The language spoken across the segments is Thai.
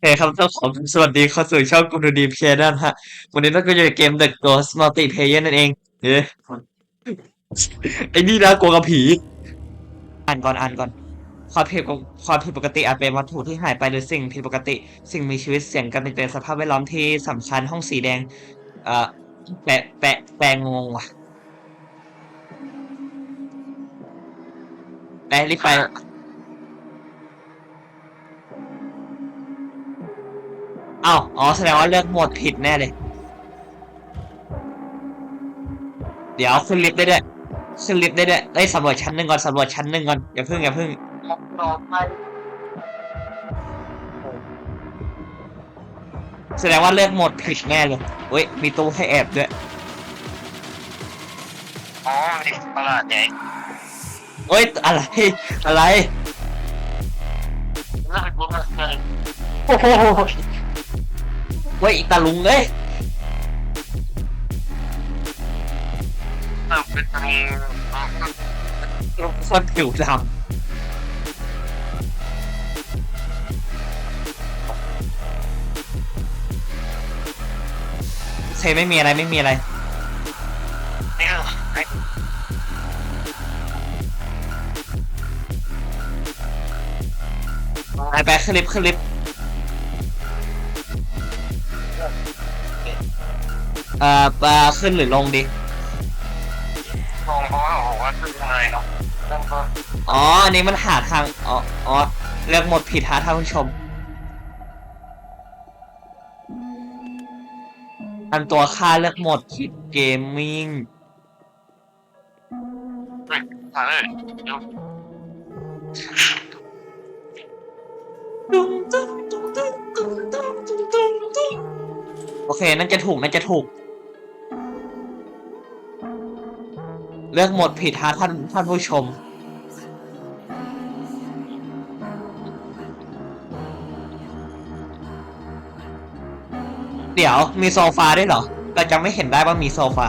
เฮ้ครับเจ้าของสวัสดีเข้าสู่ช่องกูดูดีเพีนั่นฮะ วันนี้เราก็อยู่ในเกม The Ghost Multiplayer นั่นเองเฮ้ยไอ้นี่นะกลัวกับผี อ่านก่อนอ่านก่อน ความผิดปกความผิดปกติอาจเป็นวัตถุที่หายไปหรือสิ่งผิดปกติ สิ่งมีชีวิตเสี่ยงการเปลี่ยนแปลงสภาพแวดล้อมที่สำคัญห้องสีแดง เอ่อ แปะแปะแปลงงงว่ะไปะรีบไป อ้าวอ๋อแสดงว่าเลือกโหมดผิดแน่เลย เดี๋ยวขึ้นลิฟต์ได้ด้วยขึ้นลิฟต์ได้ด้วยเอ้ยสำรวจชั้นหนึ่งก่อนสำรวจชั้นหนึ่งก่อนอย่าพึ่งอย่าพึ่งแสดงว่าเลือกโหมดผิดแน่เลยเฮ้ยมีตู้ให้แอบด้วยอ๋อนี่ประหลาดใหญ่เฮ้ยอะไรอะไรน่ากลัวมากเลยโอ้โห เฮ้ยตาลุงเอ้ยเออเป็นทางลุงคนผิวดำเซไม่มีอะไรไม่มีอะไรเนี่ยไอ้ไปไปขึ้นลิฟต์ขึ้นลิฟต์ เอ่อปาขึ้นหรือลงดีมองเพราะว่าบอกว่าคืออะไรเนาะนั่นก็อ๋ออันนี้มันหาทางอ๋ออ๋อเลือกหมดผิดฮะท่านผู้ชมอันตัวค่าเลือกหมดผิดเกมมิ่งไม่ทางเลยเดี๋ยวโอเคนั่นจะถูกนั่นจะถูก เลือกหมดผิดฮะท่านท่านผู้ชม เดี๋ยวมีโซฟาด้วยเหรอ เราจะไม่เห็นได้ว่ามีโซฟา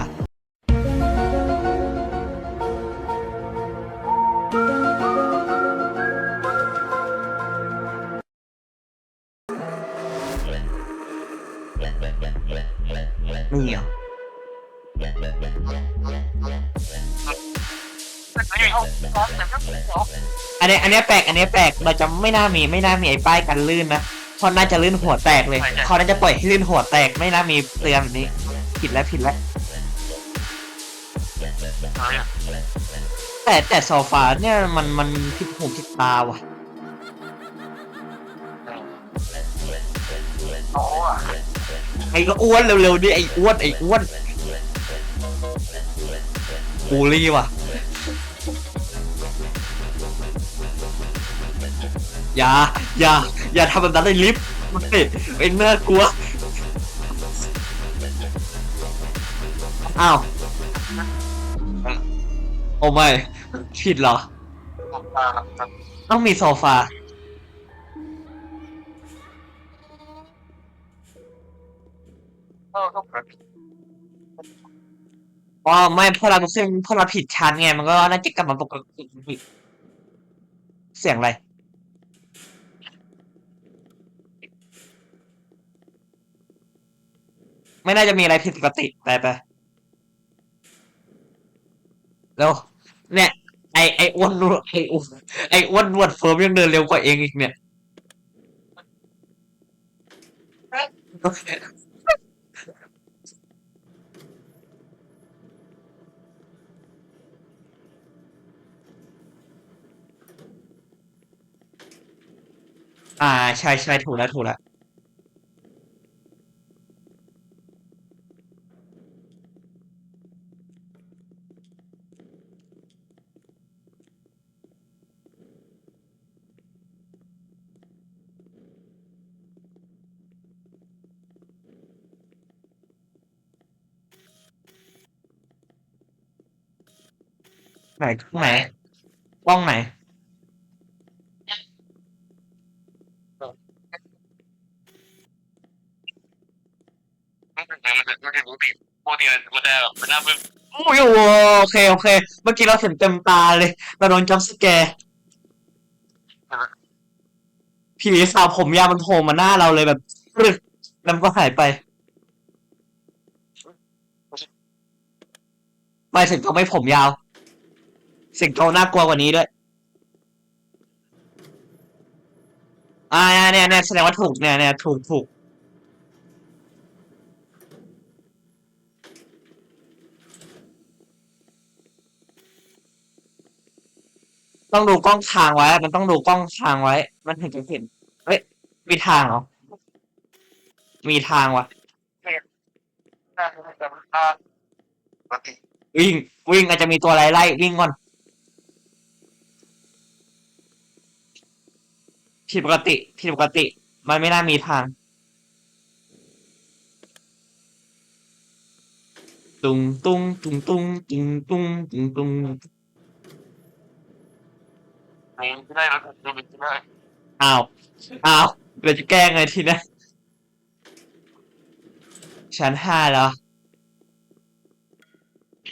ม่เอาร้อนแต่ก็ร้อนอันนี้อันนี้แปลกอันนี้แปลกเราจะไม่น่ามีไม่น่ามีไอ้ป้ายกันลื่นนะเพราะน่าจะลื่นหัวแตกเลยเขาน่าจะปล่อยให้ลื่นหัวแตกไม่น่ามีเตือนแบบนี้ ผิดแล้วผิดแล้วอะไรอะแต่แต่โซฟาเนี่ยมันมันผิดหูผิดตาว่ะโอ้อะไอ้ก็อ้วนเร็วๆดิไอ้อ้วนไอ้อ้วน บูลลี่ว่ะ อย่า อย่า อย่าทำแบบนั้นในลิฟต์มันเป็นเป็นน่ากลัว อ้าว โอ้ไม่ผิดเหรอ ต้องมีโซฟาเออก็ อ๋อไม่เพราะเราขึ้นเพราะเราผิดชั้นไงมันก็น่าจะกลับมาปกติเสียงอะไร ไม่น่าจะมีอะไรผิดปกติไปไปแล้วเนี่ย ไอไออ้วนนวดไออ้วนไออ้วนนวดเฟิร์มยังเดินเร็วกว่าเองอีกเนี่ย อ่าใช่ใช่ถูกแล้วถูกแล้วไหนกล้องไหนกล้องไหนมันเป็นมันเป็นมันเป็นปกติปกติมั นจะแบบมันน่าเบื่อโอ้ยโอเคโอเค เมื่อกี้เราเห็นเต็มตาเลยเราโดนจัมป์สแกร์ผีสาวผมยาวมันโผล่มาหน้าเราเลยแบบปรึกแล้วมันก็หายไปไม่สิงโตไม่ผมยาว สิงโตน่ากลัวกว่านี้ด้วยอ่าเนี่ยเนี่ยแสดงว่าถูกเนี่ยเนี่ยถูกถูก ต้องดูกล้องทางไว้ มันต้องดูกล้องทางไว้ มันถึงจะเห็น เฮ้ย มีทางเหรอ มีทางวะน่าจะเป็นภาพปกติวิ่ง วิ่งอาจจะมีตัวอะไรไล่วิ่งก่อน ผิดปกติ ผิดปกติ มันไม่น่ามีทาง ตุงตุงตุงตุงตุงตุงตุงตุง ไม่ได้แล้วดูไม่ได้อ้าว อ้าวเดี๋ยวจะแก้ไงทีนะชั้นห้าแล้ว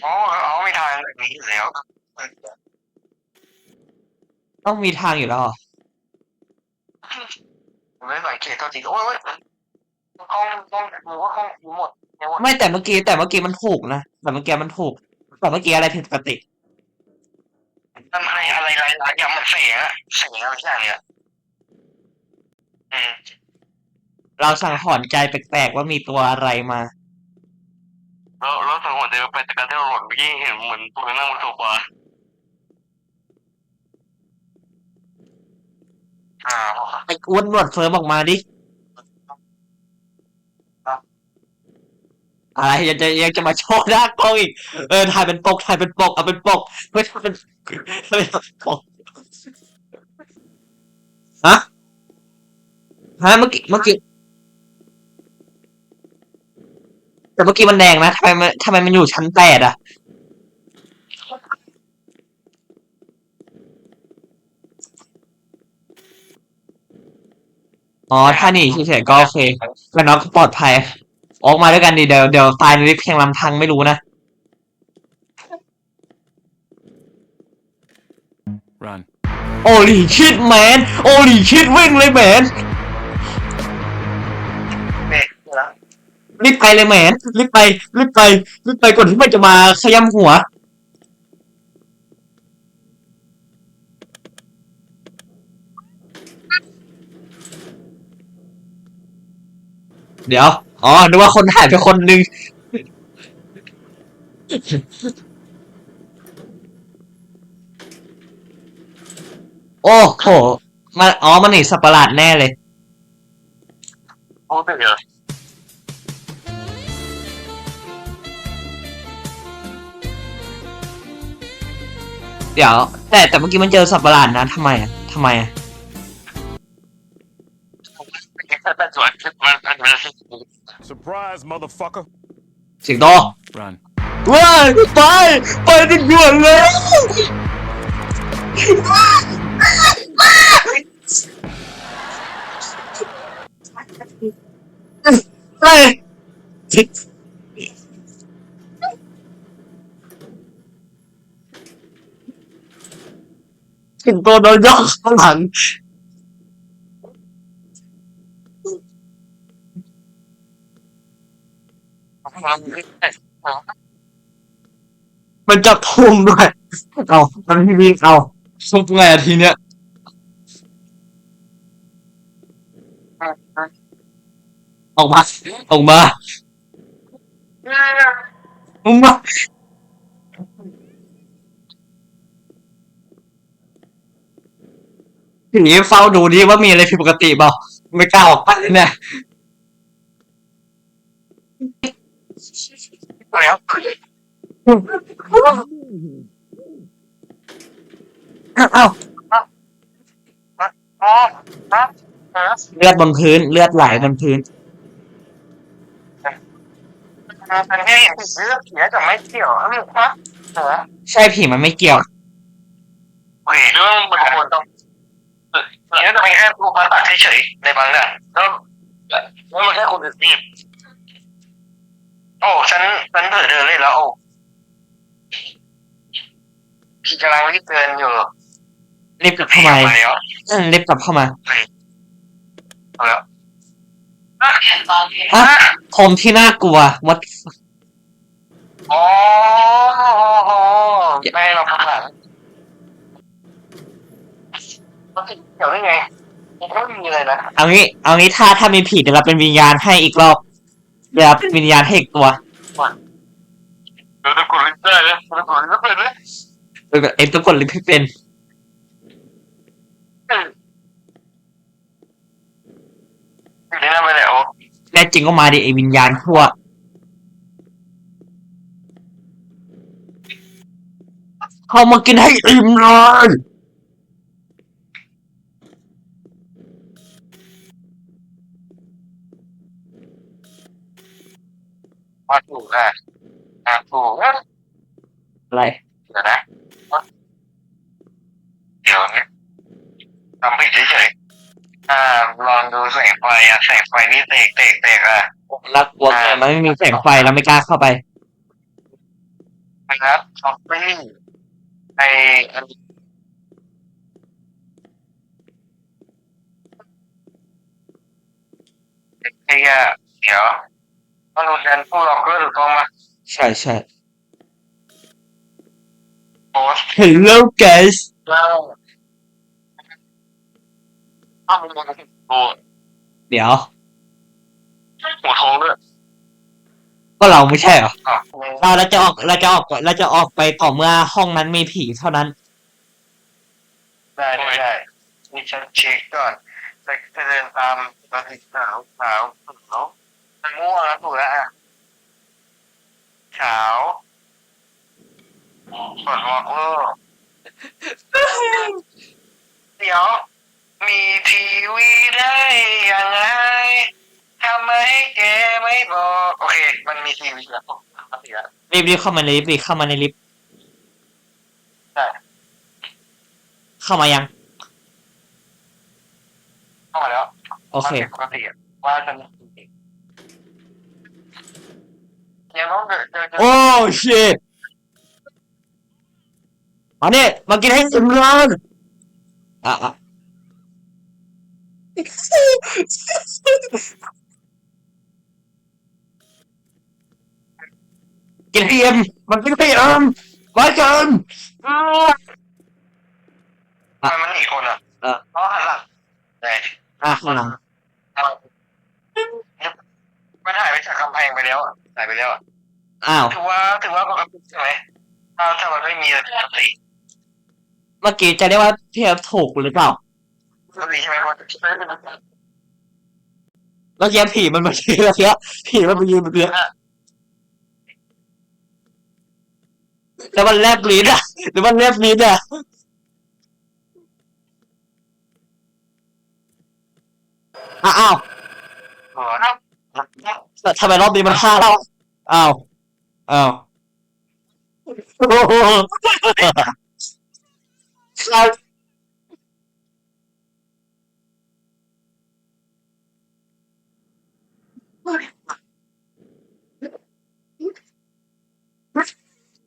อ๋อเอาไม่ทางแบบนี้อยู่แล้วต้องมีทางอยู่แล้วเหรอไม่สังเกตตัวจริงโอ้ยห้องห้องหรือว่าห้องหมดเนี่ยว่าไม่แต่เมื่อกี้แต่เมื่อกี้มันถูกนะแต่เมื่อกี้มันถูกแต่เมื่อกี้อะไรผิดปกติ มันอะไรอะไรอะไรอะไรอย่างมันแสงอะแสงอะไรอย่างเนี้ยอืมเราสังหรณ์ใจแปลกๆว่ามีตัวอะไรมา แล้วแล้วสังหรณ์เดียวไปจากการที่เราหล่นเมื่อกี้เห็นเหมือนตัวนั่งบนโซฟาอ่า ไอ้อ้วนหนวดเฟิร์มออกมาดิ อะไรยังจะยังจะมาโชว์หน้ากล้องอีก เออถ่ายเป็นปกถ่ายเป็นปกเอาเป็นปกเพื่อทำเป็นทำเป็นปกฮะฮะเมื่อกี้เมื่อกี้แต่เมื่อกี้มันแดงนะทำไมมันทำไมมันอยู่ชั้นแปดอะอ๋อถ้าหนีเฉยๆก็โอเคแล้วน้องก็ปลอดภัย ออกมาด้วยกันดิเดี๋ยวเดี๋ยวตายในลิฟต์เพียงลำพังไม่รู้นะ Run. โอลีชิดแมนโอลีชิดวิ่งเลยแมนเด็กแล้วรีบไปเลยแมนรีบไปรีบไปรีบไปก่อนที่มันจะมาขย้ำหัว เดี๋ยว อ๋อ นึกว่าคนหายไปคนหนึ่งโอ้โหมันอ๋อ มันหนีสัตว์ประหลาดแน่เลย โอ้เดี๋ยวเดี๋ยว แต่แต่เมื่อกี้มันเจอสัตว์ประหลาดนะทำไมอะทำไมอะแต่สวยมันมันมัน Surprise, motherfucker. สิงโต Run. ว้ายไปไปด่วนๆเลยไปสิงโตโดนยกข้างหลัง มันจับทุ่มด้วย เอามันพี่วิ่งเอาซุปไงอะทีเนี้ยออกมา ออกมาออกมาทีนี้เฝ้าดูดิว่ามีอะไรผิดปกติเปล่าไม่กล้าออกไปเลยเนี่ย แล้ว เอ้าอ๋อครับครับเลือดบนพื้น เลือดไหลบนพื้น มันแค่เลือกเสียแต่ไม่เกี่ยวครับเหรอใช่ผีมันไม่เกี่ยวโอเรื่องมันควรต้องเนี่ยจะเป็นแค่ผู้พันตัดเฉยๆในบางเรื่องแล้วแล้วมันแค่คนอื่นนี่ โอ้ฉันฉันเผลอเดินเลยแล้วโอ้พี่กำลังรีบเตือนอยู่รีบกลับเข้ามาแล้วอืมรีบกลับเข้ามาเอาแล้วอะฮะผมที่น่ากลัววัดอ๋อไม่ให้เราพักหลังมันติดเกี่ยวได้ไงมันก็ไม่มีอะไรนะเอางี้ เอางี้ถ้าถ้ามีผีเดี๋ยวเราเป็นวิญญาณให้อีกรอบ เดี๋ยวเป็นวิญญาณให้อีกตัวเราจะกดลิฟต์ได้เลยเราจะกดลิฟต์ได้เลยเออเอ็มต้องกดลิฟต์ให้เป็นอยู่ในนั้นไปแล้วแน่จริงก็มาดิไอวิญญาณทั่วเข้ามากินให้อิ่มเลย มาถูกอะอะถูกนะอะไร เดี๋ยวนะเดี๋ยวนะทำผิดเฉยๆอ่าลองดูแสงไฟอะแสงไฟนี่เตกเตกเตกอะรักกลัวเกินมันไม่มีแสงไฟเราไม่กล้าเข้าไปนะครับช้อปปิ้งไออันไอ้อะเดี๋ยว มันดูแทนผู้ล็อกเกอร์ถูกต้องไหมใช่ใช่ โพสต์ Hello guys แล้วอ้าวมันมันโอ้เดี๋ยว หัวทองด้วยก็เราไม่ใช่เหรออะเราเราจะออกเราจะออกเราจะออกไปต่อเมื่อห้องนั้นมีผีเท่านั้น ได้ได้ได้นี่ฉันเช็คก่อนจะจะเดินตามตาสีขาวขาวขาว มันม่วงแล้วถูกแล้วอะขาวกดวอล์กเวอร์เดี๋ยว มีทีวีได้ยังไงทำไมแกไม่บอกโอเค มันมีทีวีแล้วปกติแล้วรีบรีบเข้ามาในลิฟต์รีบเข้ามาในลิฟต์ใช่เข้ามายังเข้ามาแล้วโอเคปกติอะว่าจะ มียังต้องเจอเจอเจอโอ้ shit มาเนี่ยมากินให้อิ่มเลยอะอะกินให้อิ่มมันกินให้อิ่มไว้กันอะทำไมมันหนีคนอะเออเพราะหันหลังไหนอะข้างหลังมันหายไปจากกำแพงไปแล้วอะ หายไปแล้วอะอ้าว ถือว่าถือว่าปกติใช่ไหมถ้าถ้ามันไม่มีอะไรปกติเมื่อกี้จะเรียกว่าพี่แอฟถูกหรือเปล่าปกติใช่ไหมเพราะเมื่อกี้ผีมันมายืนแล้วเนี้ยผีมันมายืนแบบเนี้ยแล้วมันแลบลิ้นอะหรือมันแลบลิ้นอะอะอ้าวหัว แต่ทำไมรอบนี้มันฆ่าเราอ้าวอ้าวโอ้โหฆ่า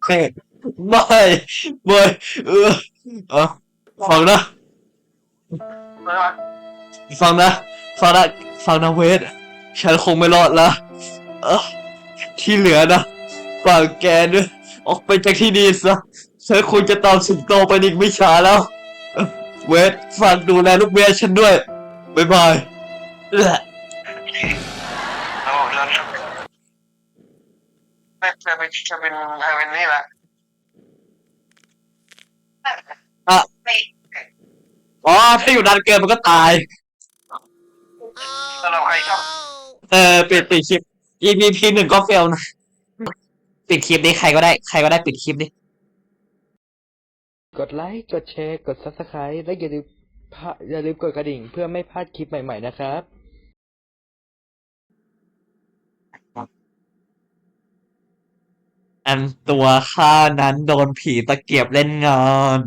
เฮ้ยไม่ไม่เออเอาฟังนะ ฟังนะ ฟังนะ ฟังนะเวท ฉันคงไม่รอดละเออที่เหลือนะฝากแกด้วยออกไปจากที่นี่ซะฉันคงจะตามสิงโตไปอีกไม่ช้าแล้วเอ้อเวทฝากดูแลลูกเมียฉันด้วยบ๊ายบายเอื้อเราเราจะจะเป็นจะเป็นจะเป็นนี่แหละอ๋อถ้าอยู่นานเกินมันก็ตายสำหรับใครชอบ เออปิดปิดคลิป EP หนึ่งก็เฟลนะ ปิดคลิปนี้ใครก็ได้ใครก็ได้ปิดคลิปดิ กดไลค์กดแชร์กด Subscribe และอย่าลืมพะอย่าลืมกดกระดิ่ง เพื่อไม่พลาดคลิปใหม่ ๆ นะครับ อันตัวข้านั้นโดนผีตะเกียบเล่นงาน